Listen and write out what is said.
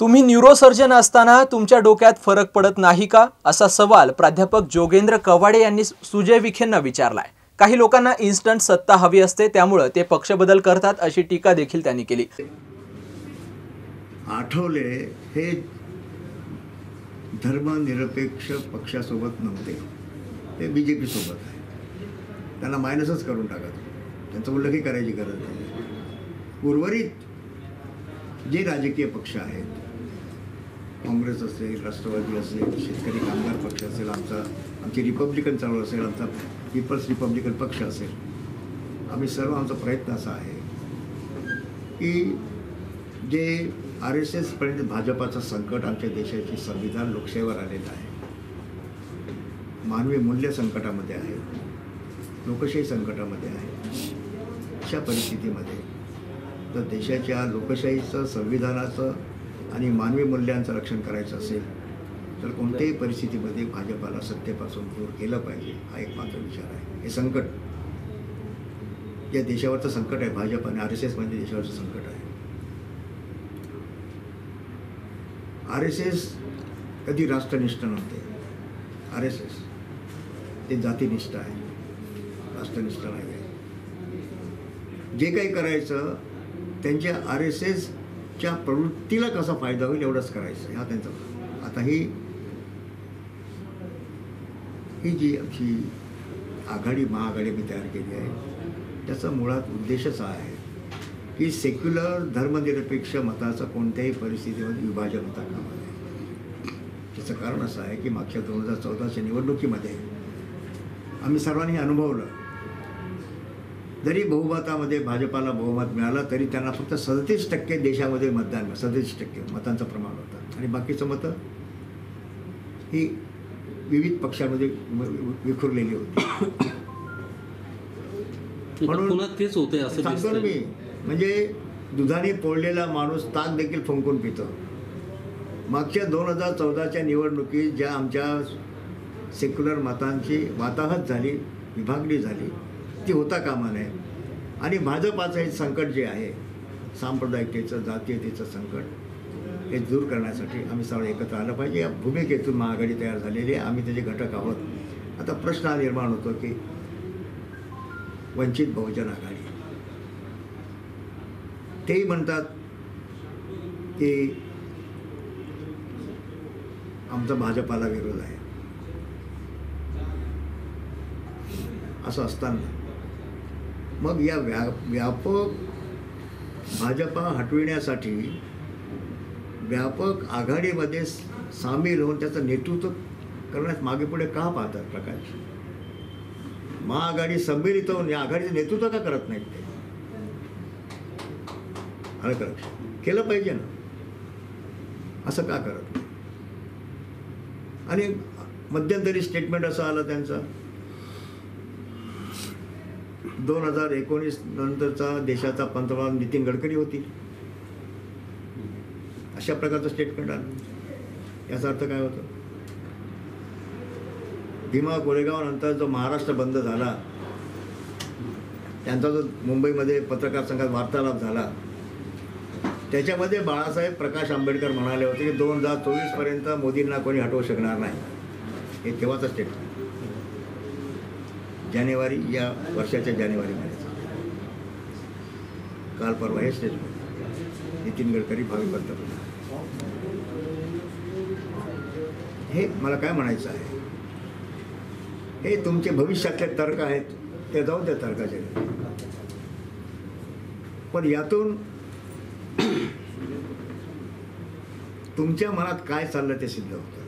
तुम्ही न्यूरोसर्जन असताना तुमच्या डोक्यात फरक पडत नाही का? असा सवाल प्राध्यापक जोगेंद्र कवाडे यांनी सुजय विखेंना विचारलाय. काही लोकांना इन्स्टंट सत्ता हवी असते त्यामुळं ते पक्षबदल करतात अशी टीका देखील त्यांनी केली. आठवले हे धर्मनिरपेक्ष पक्षासोबत नव्हते. ते बी जे पी सोबत आहे. त्यांना मायनसच करून टाकत. त्यांचं उल्लेखही करायची गरज नाही. उर्वरित जे राजकीय पक्ष आहेत काँग्रेस असेल राष्ट्रवादी असेल शेतकरी कामगार पक्ष असेल आमचा आमची रिपब्लिकन चळवळ असेल आमचा पीपल्स रिपब्लिकन पक्ष असेल. आम्ही सर्व आमचा प्रयत्न असा आहे की जे आर एस एसपर्यंत भाजपाचं संकट आमच्या देशाची संविधान लोकशाहीवर आलेलं आहे मानवी मूल्य संकटामध्ये आहे लोकशाही संकटामध्ये आहे अशा परिस्थितीमध्ये तर देशाच्या लोकशाहीचं संविधानाचं आणि मानवी मूल्यांचं रक्षण करायचं असेल तर कोणत्याही परिस्थितीमध्ये भाजपाला सत्तेपासून दूर केलं पाहिजे हा एक मात्र विचार आहे. हे संकट. या देशावरचं संकट आहे भाजप आणि आर एस एस म्हणजे देशावरचं संकट आहे. आर एस एस कधी राष्ट्रनिष्ठ नव्हते. आर एस एस ते जातीनिष्ठ आहे राष्ट्रनिष्ठ नाही आहे. जे काही करायचं त्यांच्या आर एस च्या प्रवृत्तीला कसा फायदा होईल एवढंच करायचं हा त्यांचा आता ही ही जी आमची आघाडी महाआघाडी मी तयार केली आहे त्याचा मुळात उद्देशच हा आहे की सेक्युलर धर्मनिरपेक्ष मताचं कोणत्याही परिस्थितीमध्ये विभाजन होता कामा नये. त्याचं कारण असं आहे की मागच्या दोन हजार चौदाच्या निवडणुकीमध्ये आम्ही सर्वांनी अनुभवलं जरी बहुमतामध्ये भाजपाला बहुमत मिळालं तरी त्यांना फक्त सदतीस टक्के देशामध्ये मतदान सदतीस टक्के मतांचं प्रमाण होतं. आणि बाकीचं मतं? ही विविध पक्षांमध्ये विखुरलेली होती. म्हणून- तेच होते असं सांगतो ना. मी. म्हणजे दुधाने पोळलेला माणूस ताक देखील फुंकून पितो. मागच्या दोन हजार चौदाच्या निवडणुकीत ज्या आमच्या सेक्युलर मतांची वाताहत झाली विभागणी झाली ती होता कामा नये आणि भाजपाचं हे संकट जे आहे सांप्रदायिकतेचं जातीयतेचं संकट हे दूर करण्यासाठी आम्ही सर्व एकत्र आलं पाहिजे. या भूमिकेतून महाआघाडी तयार झालेली आहे. आम्ही त्याचे घटक आहोत. आता प्रश्न हा निर्माण होतो की वंचित बहुजन आघाडी. तेही म्हणतात की आमचा भाजपाला विरोध आहे. असं असताना मग या व्या व्यापक भाजपा हटविण्यासाठी व्यापक आघाडीमध्ये सामील होऊन त्याचं नेतृत्व करण्यास मागे पुढे का पाहतात प्रकाश? महाआघाडी संमिलित होऊन या आघाडीचं नेतृत्व का करत नाहीत ते? आलं का केलं पाहिजे ना. असं का करत नाही आणि मध्यंतरी स्टेटमेंट असं आलं त्यांचं. दोन हजार एकोणीस नंतरचा देशाचा पंतप्रधान नितीन गडकरी होती अशा प्रकारचं स्टेटमेंट आलं. याचा अर्थ काय होतो? भीमा कोरेगाव नंतर जो महाराष्ट्र बंद झाला त्यांचा जो मुंबईमध्ये पत्रकार संघात वार्तालाप झाला त्याच्यामध्ये बाळासाहेब प्रकाश आंबेडकर म्हणाले होते की दोन हजार चोवीसपर्यंत मोदींना कोणी हटवू शकणार नाही. हे तेव्हाचं स्टेटमेंट जानेवारी या वर्षाच्या जानेवारीमध्ये. काल परवा हे स्टेटमेंट नितीन गडकरी भावी पंतप्रधान हे मला काय म्हणायचं आहे? हे तुमचे भविष्यातले तर्क आहेत ते जाऊ त्या तर्काचे. पण यातून तुमच्या मनात काय चाललं ते सिद्ध होतं?